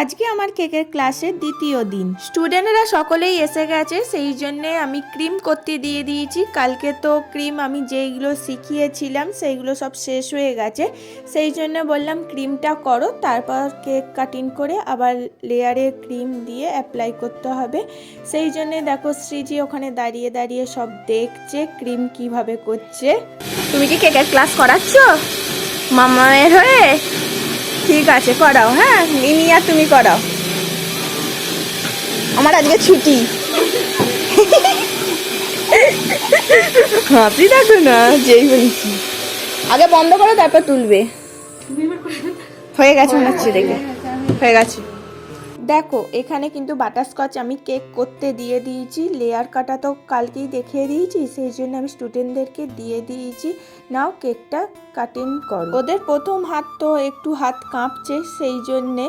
আজকে আমার কেকের ক্লাসের দ্বিতীয় দিন। স্টুডেন্টরা সকলেই এসে গেছে, সেই জন্যে আমি ক্রিম করতে দিয়ে দিয়েছি। কালকে তো ক্রিম আমি যেইগুলো শিখিয়েছিলাম, সেইগুলো সব শেষ হয়ে গেছে। সেই জন্য বললাম, ক্রিমটা করো, তারপর কেক কাটিং করে আবার লেয়ারে ক্রিম দিয়ে অ্যাপ্লাই করতে হবে। সেই জন্যে দেখো, শ্রীজি ওখানে দাঁড়িয়ে দাঁড়িয়ে সব দেখছে, ক্রিম কীভাবে করছে। তুমি কি কেকের ক্লাস করাচ্ছ? মামায়ের হয়ে? ঠিক আছে করাও হ্যাঁ? মিমি আর তুমি করাও। আমার আজকে ছুটি। হাসি দেখো না যেই বলছি। আগে বন্ধ করো তারপর তুলবে। হয়ে গেছে মনে হচ্ছে দেখে। হয়ে গেছে। দেখো, এখানে কিন্তু বাটারস্কচ আমি কেক করতে দিয়ে দিয়েছি লেয়ার কাটা তো কালকেই দেখিয়ে দিয়েছি, সেই জন্য আমি স্টুডেন্টদেরকে দিয়ে দিয়েছি। নাও কেকটা কাটিং করো। ওদের প্রথম হাত তো একটু হাত কাঁপছে, সেই জন্যে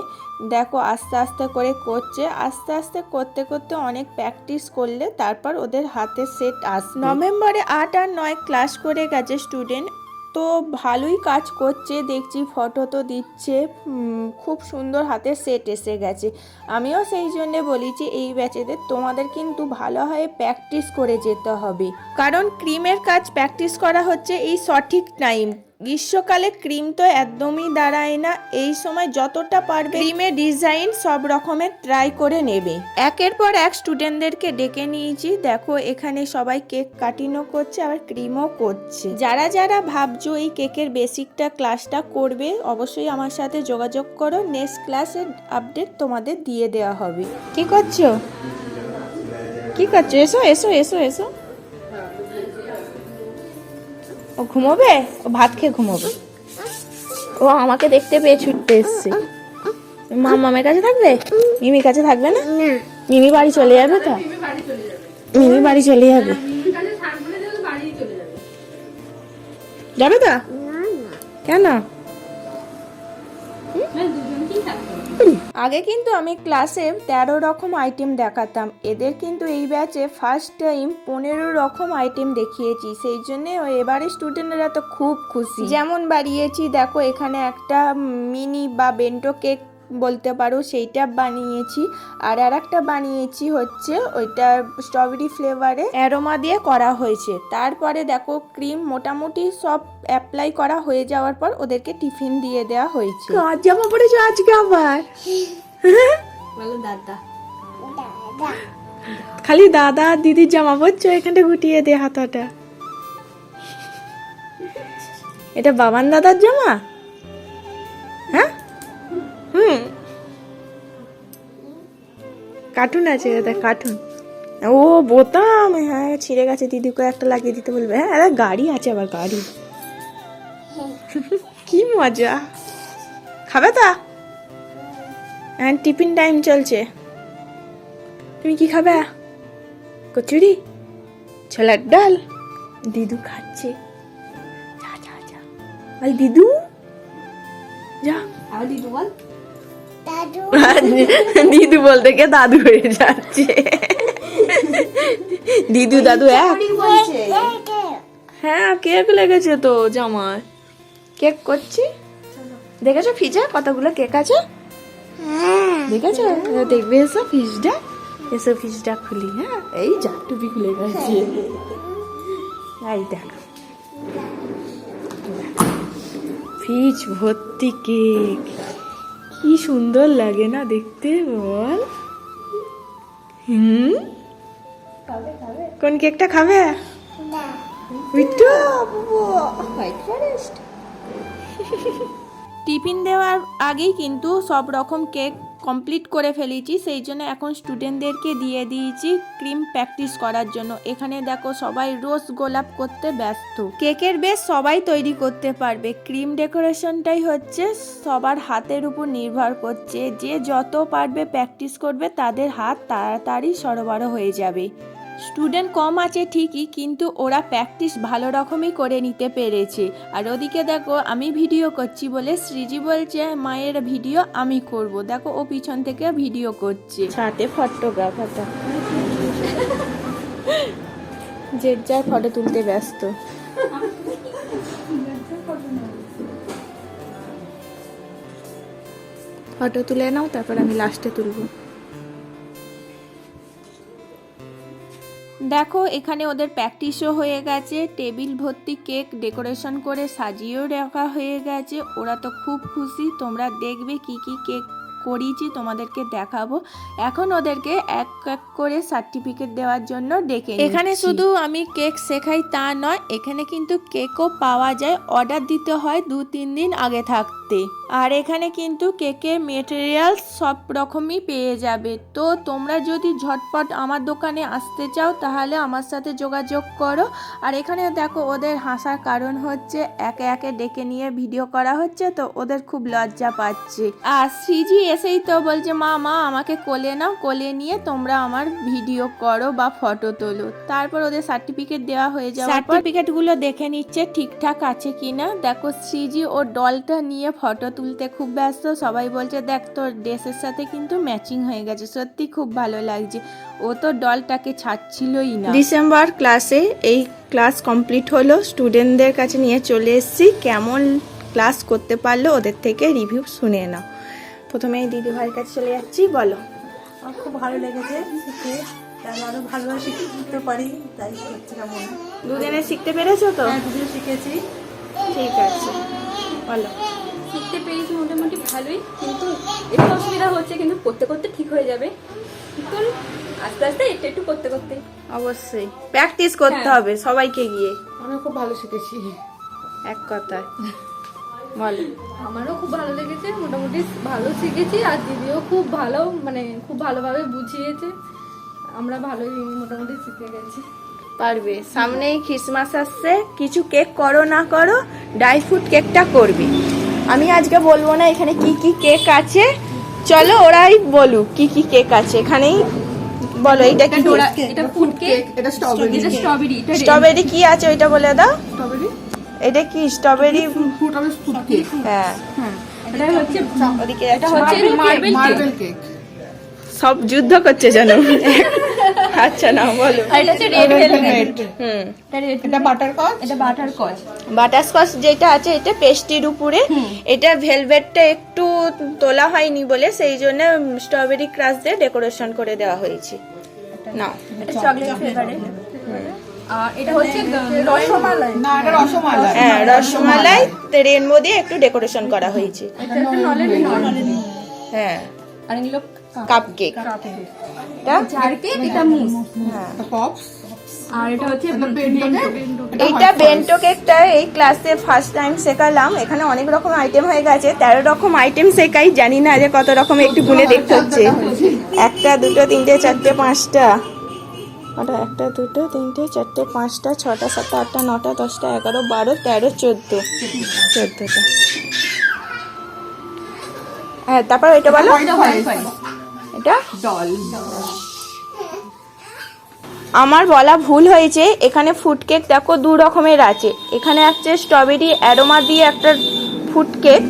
দেখো আস্তে আস্তে করে করছে। আস্তে আস্তে করতে করতে অনেক প্র্যাকটিস করলে তারপর ওদের হাতে সেট আস নভেম্বরে আট আর নয় ক্লাস করে গেছে স্টুডেন্ট তো ভালোই কাজ করছে, দেখছি ফটো তো দিচ্ছে খুব সুন্দর হাতে সেট এসে গেছে। আমিও সেই জন্যে বলি যে এই ব্যাচেদের তোমাদের কিন্তু ভালোভাবে প্র্যাকটিস করে যেতে হবে। কারণ ক্রিমের কাজ প্র্যাকটিস করা হচ্ছে এই সঠিক টাইম গ্রীষ্মকালে ক্রিম তো একদমই দাঁড়ায় না। এই সময় যতটা পারবে ক্রিমের ডিজাইন সব রকমের ট্রাই করে নেবে। একের পর এক স্টুডেন্টদেরকে ডেকে নিয়েছি। দেখো, এখানে সবাই কেক কাটিংও করছে, আবার ক্রিমও করছে। যারা যারা ভাবছ এই কেকের বেসিকটা ক্লাসটা করবে, অবশ্যই আমার সাথে যোগাযোগ করো। নেক্সট ক্লাসের আপডেট তোমাদের দিয়ে দেওয়া হবে। কি করছ? কি করছ? এসো এসো এসো এসো। ও ঘুমোবে? ও ভাত খেয়ে ঘুমোবে? ও আমাকে দেখতে পেয়ে ছুটতে এসছে। মা মামের কাছে থাকবে? মিমির কাছে থাকবে না? মিমি বাড়ি চলে যাবে তো? মিমি বাড়ি চলে যাবে। যাবে তো? কেন? আগে কিন্তু আমি ক্লাসে তেরো রকম আইটেম দেখাতাম। এদের কিন্তু এই ব্যাচে ফার্স্ট টাইম পনেরো রকম আইটেম দেখিয়েছি। সেই জন্য এবারে স্টুডেন্টরা তো খুব খুশি। যেমন বাড়িয়েছি, দেখো এখানে একটা মিনি বা বেন্টো কেক বলতে পারো সেইটা বানিয়েছি। আর আর একটা বানিয়েছি হচ্ছে ওইটা স্ট্রবেরি ফ্লেভারে অ্যারোমা দিয়ে করা হয়েছে। তারপরে দেখো ক্রিম মোটামুটি সব অ্যাপ্লাই করা হয়ে যাওয়ার পর ওদেরকে টিফিন দিয়ে দেওয়া হয়েছে। কাজ জামা পড়েছো আজকে আবার? বলো দাদা। খালি দাদা আর দিদির জামা পরছো এখানটা গুটিয়ে দে হাতাটা। এটা বাবান দাদার জামা? হ্যাঁ? হুম। কার্টুন আছে, এটা কার্টুন ও, বোতাম! হ্যাঁ ছিঁড়ে গেছে, দিদিকে একটা লাগিয়ে দিতে বলবে। হ্যাঁ একটা গাড়ি আছে আবার, গাড়ি। কি মজা! খাবে তা? হ্যাঁ টিফিন টাইম চলছে। তুমি কি খাবে? কচুরি? ছোলার ডাল? দিদু খাচ্ছে। যা যা যা। দিদু! যা। দিদু বল? দিদু। বলতে গিয়ে দাদু হয়ে যাচ্ছে। দিদু দাদু এক বলছে। হ্যাঁ কেক লেগেছে তো জামায় কেক করছি। দেখেছ ফ্রিজে কতগুলো কেক আছে? দেখেছ? দেখবে এসো ফ্রিজটা। এসো ফ্রিজটা খুলি হ্যাঁ? এই যা টুপি খুলে গেছে। এই দেখো। ফ্রিজ ভর্তি কেক। কি সুন্দর লাগে না দেখতে বল। হুম? কোন কেকটা খাবে? টিফিন দেওয়ার আগেই কিন্তু সব রকম কেক কমপ্লিট করে ফেলেছি, সেই জন্য এখন স্টুডেন্টদেরকে দিয়ে দিয়েছি ক্রিম প্র্যাকটিস করার জন্য। এখানে দেখো সবাই রোজ গোলাপ করতে ব্যস্ত। কেকের বেশ সবাই তৈরি করতে পারবে। ক্রিম ডেকোরেশনটাই হচ্ছে সবার হাতের উপর নির্ভর করছে। যে যত পারবে প্র্যাকটিস করবে, তাদের হাত তাড়াতাড়ি সরবরাহ হয়ে যাবে। স্টুডেন্ট কম আছে ঠিকই, কিন্তু ওরা প্র্যাকটিস ভালো রকমই করে নিতে পেরেছে। আর ওদিকে দেখো, আমি ভিডিও করছি বলে সৃজি বলছে, মায়ের ভিডিও আমি করব। দেখো, ও পিছন থেকে ভিডিও করছে। সাথে ফটোগ্রাফারটা যে যার ফটো তুলতে ব্যস্ত। ফটো তুলে নাও, তারপর আমি লাস্টে তুলবো। দেখো, এখানে ওদের প্র্যাকটিসও হয়ে গেছে টেবিল ভর্তি কেক ডেকোরেশন করে সাজিয়েও রাখা হয়ে গেছে। ওরা তো খুব খুশি, তোমরা দেখবে কি কি কেক করিয়েছি তোমাদেরকে দেখাবো। এখন ওদেরকে এক এক করে সার্টিফিকেট দেওয়ার জন্য ডেকে এখানে শুধু আমি কেক শেখাই তা নয়, এখানে কিন্তু কেকও পাওয়া যায়। অর্ডার দিতে হয় দু তিন দিন আগে থাকতে। আর এখানে কিন্তু কেকের মেটেরিয়াল সব রকমই পেয়ে যাবে। তো তোমরা যদি ঝটপট আমার দোকানে আসতে চাও, তাহলে আমার সাথে যোগাযোগ করো। আর এখানে দেখো, ওদের হাসার কারণ হচ্ছে একে একে ডেকে নিয়ে ভিডিও করা হচ্ছে, তো ওদের খুব লজ্জা পাচ্ছে। আর শ্রীজি এসেই তো বলছে, মা মা, আমাকে কোলে নাও, কোলে নিয়ে তোমরা আমার ভিডিও করো বা ফটো তোলো। তারপর ওদের সার্টিফিকেট দেওয়া হয়ে যাবে সার্টিফিকেটগুলো দেখে নিচ্ছে, ঠিকঠাক আছে কিনা। দেখো শ্রীজি ও ডলটা নিয়ে ফটো তুলতে খুব ব্যস্ত। সবাই বলছে দেখ তোর ড্রেসের সাথে কিন্তু ম্যাচিং হয়ে গেছে। সত্যি খুব ভালো লাগছে। ও তো ডলটাকে ছাড়ছিলই না। ডিসেম্বর ক্লাসে এই ক্লাস কমপ্লিট হলো। স্টুডেন্টদের কাছে নিয়ে চলে এসেছি। কেমন ক্লাস করতে পারল ওদের থেকে রিভিউ শুনে নাও। প্রথমে এই দিদি ভাইয়ের কাছে চলে যাচ্ছি বলো। আমার খুব ভালো লেগেছে শিখে আমি আরও ভালোভাবে শিখতে পারি। তাই হচ্ছে কেমন। দুদিনে শিখতে পেরেছ তো? হ্যাঁ দুদিন শিখেছি। ঠিক আছে। বলো। শিখতে পেরেছি মোটামুটি ভালোই কিন্তু একটু অসুবিধা হচ্ছে কিন্তু করতে করতে ঠিক হয়ে যাবে। কিন্তু আস্তে আস্তে একটু একটু করতে করতে। অবশ্যই। প্র্যাকটিস করতে হ্যাঁ। হবে সবাইকে গিয়ে। আমি খুব ভালো শিখেছি। এক কথায়। বলো। আমারও খুব ভালো লেগেছে মোটামুটি ভালো শিখেছি আর দিদিও খুব ভালো মানে খুব ভালোভাবে বুঝিয়েছে। আমরা ভালোই মোটামুটি শিখে গেছি। পারবে। সামনেই খ্রিসমাস আসছে কিছু কেক করো না করো ড্রাই ফ্রুট কেকটা করবে। আমি আজকে বলব না এখানে কি কি কেক আছে। চলো ওরাই বলুক কি কি কেক আছে। এখানেই বলো এটা কি? এটা ফুড কেক এটা স্ট্রবেরি এটা স্ট্রবেরি এটা স্ট্রবেরি কি আছে ওইটা বলে দাও। স্ট্রবেরি এটা কি? স্ট্রবেরি ফুড হবে ফুড কেক হ্যাঁ। এটা হচ্ছে ওদিকে এটা হচ্ছে মার্বেল কেক মার্বেল কেক সব যুদ্ধ করছে জানো আচ্ছা না বলো। এটা হচ্ছে রেড ভেলভেট হুম। এটা red এটা বাটার কচ বাটার কচ বাটারস্কচ যেটা আছে এটা পেস্টির উপরে। এটা ভেলভেটটা একটু তোলা হয়নি বলে সেই জন্য স্ট্রবেরি ক্রাশ দিয়ে ডেকোরেশন করে দেওয়া হয়েছে। না এটা চকলেট এটা হচ্ছে রসমালাই। না এটা রসমালাই। হ্যাঁ রসমালাই রেনবো দিয়ে একটু ডেকোরেশন করা হয়েছে। এটা একটা হ্যাঁ। আর এগুলো কাপ কেক এটা? জার কেক এটা মুস হ্যাঁ। পপস আর এটা হচ্ছে এইটা বেন্টো কেকটা এই ক্লাসে ফার্স্ট টাইম শেখালাম। এখানে অনেক রকম আইটেম হয়ে গেছে। তেরো রকম আইটেম শেখাই। জানি না যে কত রকম একটু গুনে দেখতে হচ্ছে। একটা দুটো তিনটে চারটে পাঁচটা। ওটা একটা দুটো তিনটে চারটে পাঁচটা ছটা সাতটা আটটা নটা দশটা এগারো বারো তেরো চোদ্দ। চোদ্দোটা। হ্যাঁ তারপর এটা বলো। এটা ডল। আমার বলা ভুল হয়েছে, এখানে ফুড কেক দেখো দু রকমের আছে। এখানে আছে স্ট্রবেরি অ্যারোমা দিয়ে একটা ফুড কেক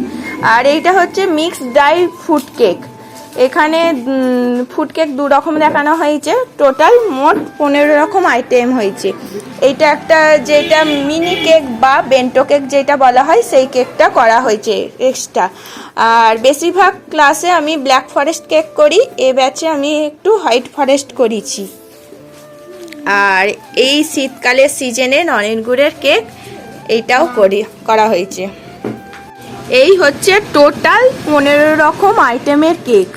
আর এইটা হচ্ছে মিক্সড ড্রাই ফুড কেক এখানে ফুড কেক দু রকম দেখানো হয়েছে। টোটাল মোট পনেরো রকম আইটেম হয়েছে। এইটা একটা যেটা মিনি কেক বা বেন্টো কেক যেটা বলা হয়, সেই কেকটা করা হয়েছে এক্সট্রা আর বেশিরভাগ ক্লাসে আমি ব্ল্যাক ফরেস্ট কেক করি, এ ব্যাচে আমি একটু হোয়াইট ফরেস্ট করেছি। আর এই শীতকালের সিজনে নরেন গুড়ের কেক এইটাও করি, করা হয়েছে। এই হচ্ছে টোটাল পনেরো রকম আইটেমের কেক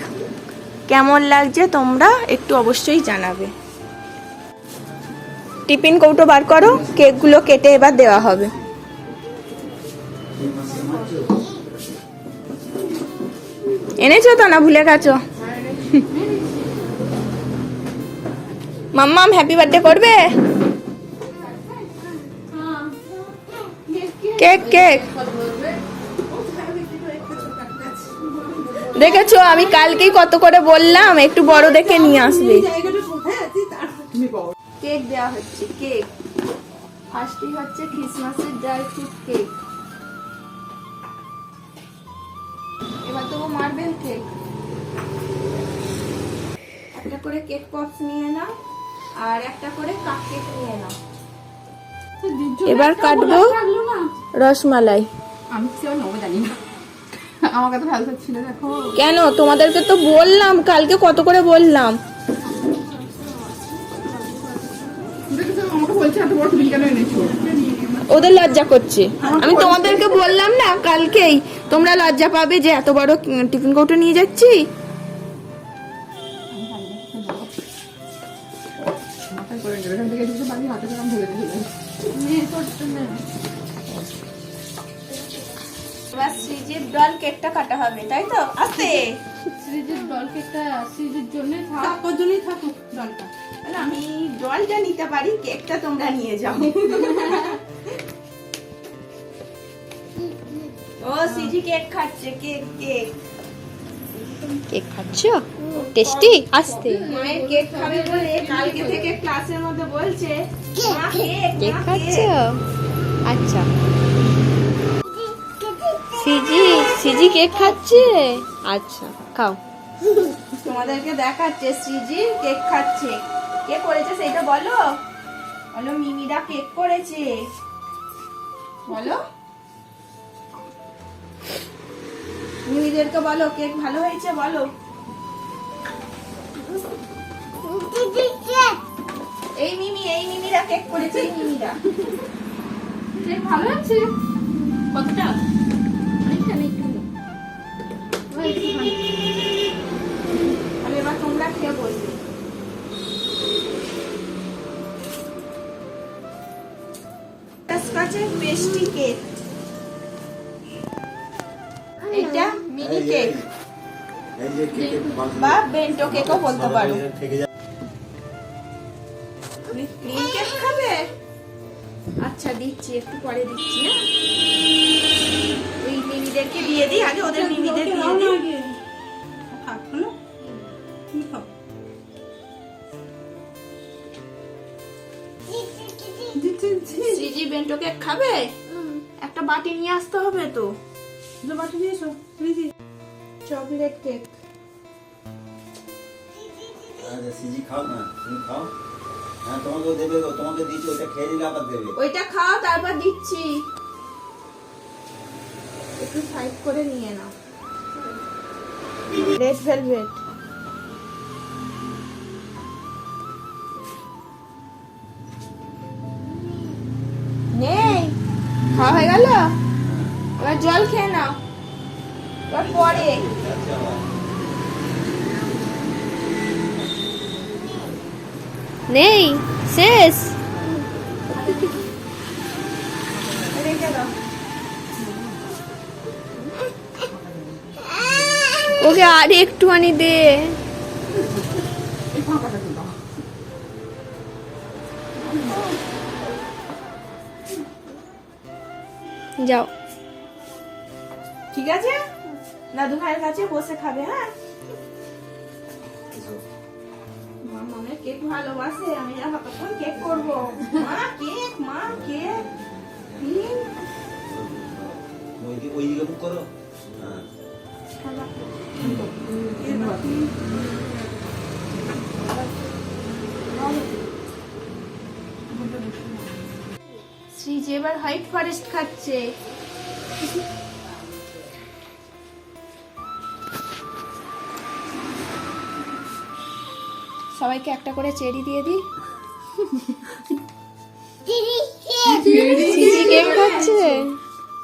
কেমন লাগছে তোমরা একটু অবশ্যই জানাবে। টিফিন কৌটো বার করো, কেকগুলো কেটে এবার দেওয়া হবে। এনেছো তো না ভুলে গেছো? মাম্মাম হ্যাপি বার্থডে করবে? Cake cake. দেখেছ আমি কালকেই কত করে বললাম একটু বড় দেখে নিয়ে আসবে। কেক দেওয়া হচ্ছে কেক। ফার্স্টই হচ্ছে ক্রিসমাসের ড্রাই ফ্রুট কেক। এবার দেবো মার্বেল কেক একটা করে কেক পপস নিয়ে নাও আর একটা করে কাপ কেক নিয়ে নাও। এবার কাটবো রসমালাই। আমি নেব জানি না। আমাকে তো ভালো ছিল দেখো। কেন? তোমাদেরকে তো বললাম কালকে কত করে বললাম? ওদের লজ্জা করছে। আমি তোমাদেরকে বললাম না কালকেই তোমরা লজ্জা পাবে যে এত বড় টিফিন কৌটো নিয়ে যাচ্ছি। কেকটা কাটা হবে তাই তো? আস্তে সিরিজের ডল কেকটা জন্য থাক। ওর জন্যই থাকুক ডালটা। তাহলে আমি ডলটা নিতে পারি কেকটা তোমরা নিয়ে যাও। ও সিজি কেক খাচ্ছে কেক কেক। কেক খাচ্ছ? টেস্টি? আসতে। মায়ের কেক খাবে বলে কালকে থেকে ক্লাসের মধ্যে বলছে কেক খাচ্ছ? আচ্ছা। সিজি সিজি কেক খাচ্ছে? আচ্ছা খাও। তোমাদেরকে দেখাচ্ছে, সিজি কেক খাচ্ছে। কে করেছে সেটা বলো? বলো, মিমিরা কেক করেছে। বলো। মিমিদেরকে বলো, কেক ভালো হয়েছে? বলো। এই মিমি, এই মিমিরা কেক করেছে, এই মিমিরা। কেক ভালো আছে কতটা? কাছে পেস্ট্রি কেক। এটা মিনি কেক। বা বেন্টো কেকও বলতে পারো। তুমি ক্রিম কেক খাবে? আচ্ছা দিচ্ছি একটু পরে দিচ্ছি হ্যাঁ? ওই মিমিদেরকে দিয়ে দিই আগে ওদের মিমিদের দিয়ে দিই। সিজি বেন্টো কেক খাবে? একটা বাটি নিয়ে আসতে হবে তো। যে বাটি নিয়ে এসো দিদি চকলেট কেক। আচ্ছা সিজি খাও না তুমি খাও। হ্যাঁ তোমাকে দেবে গো, তোমাকে দিচ্ছি ওটা খেয়ে নিলে আবার দেবে। ওইটা খাও তারপর দিচ্ছি। একটু সাইড করে নিয়ে নাও। Red velvet. খাওয়া হয়ে গেল? এবার জল খেয়ে নাও। এবার পরে। নেই শেষ। ওকে আর একটুখানি দে। যাও। ঠিক আছে? দাদু ভাইয়ের কাছে বসে খাবে হ্যাঁ? এসো। মামামের কেক ভালোবাসে আমি কতক্ষণ কেক করব। মা কেক মা কেক। ওইদিকে মুখ করো। হ্যাঁ। শ্রীজ এবার হোয়াইট ফরেস্ট খাচ্ছে। সবাইকে একটা করে চেরি দিয়ে দিই। সিজি কেক খাচ্ছে?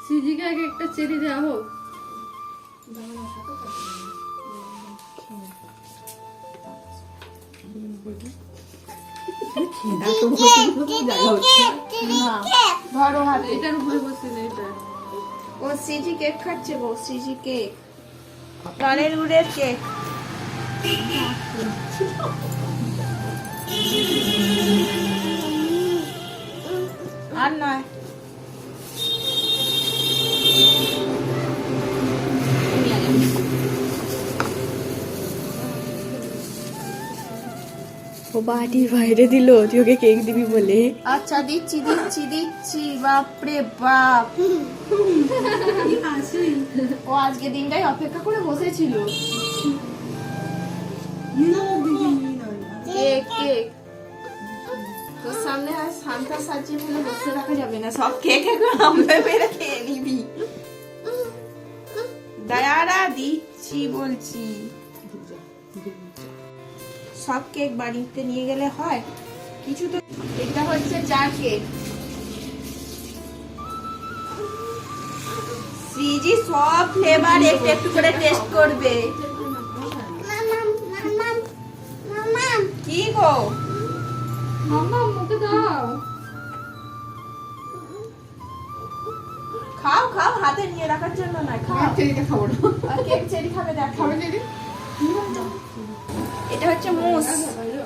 সিজিকে আগে একটা চেরি দেওয়া হোক। ও সিজি কেক খাচ্ছে গো সিজি কেক নলের গুড়ের কেক আর নয়। ও বাড়ির বাইরে দিল, তুই ওকে কেক দিবি বলে। আচ্ছা দিচ্ছি দিচ্ছি দিচ্ছি, বাপরে বাপ। ও আজকে দিনটাই অপেক্ষা করে বসেছিল। কেক তোর সামনে আর সান্তা বসে রাখা যাবে না। সব কেক দাঁড়া, দিচ্ছি, বলছি। সব কেক বাড়িতে নিয়ে গেলে হয়? কিছু তো এটা হচ্ছে চা কেক সিজি সব ফ্লেভার একটু একটু করে টেস্ট করবে। কি গো? মাম্মা মুখে দাও। খাও খাও হাতে নিয়ে রাখার জন্য না খাও। চেরিটা খাব। না কেক চেরি খাবে দেখ। খাবে চেরি? এটা হচ্ছে মুস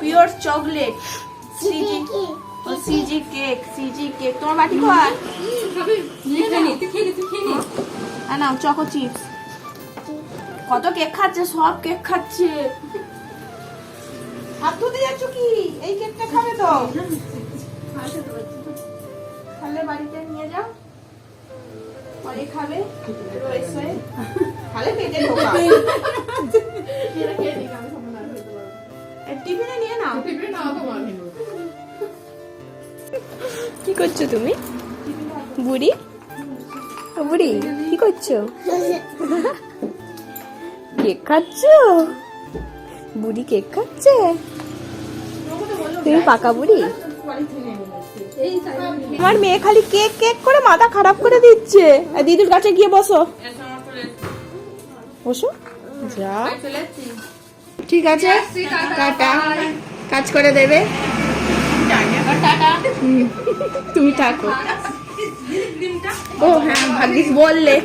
পিওর চকলেট সিজি ও সিজি কেক সিজি কেক তোমার বাটি না নাও চকো চিপস কত কেক খাচ্ছে সব কেক খাচ্ছে। হাত ধুতে যাচ্ছ কি? এই কেকটা খাবে তো। তাহলে বাড়িতে নিয়ে যাও। পরে খাবে রয়ে শয়ে তাহলে পেটে ঢোকাও এ, টিফিনে নিয়ে নাও টিফিন নাও তোমার কি করছ তুমি? বুড়ি? বুড়ি কি করছ? কেক খাচ্ছো? বুড়ি কেক খাচ্ছে? তুমি পাকা বুড়ি? আমার মেয়ে খালি কেক কেক করে মাথা খারাপ করে দিচ্ছে। দিদির কাছে গিয়ে বসো। বসো। যা। ঠিক আছে টাটা। কাজ করে দেবে। তুমি থাকো। ও হ্যাঁ ভাগ্যিস বললে।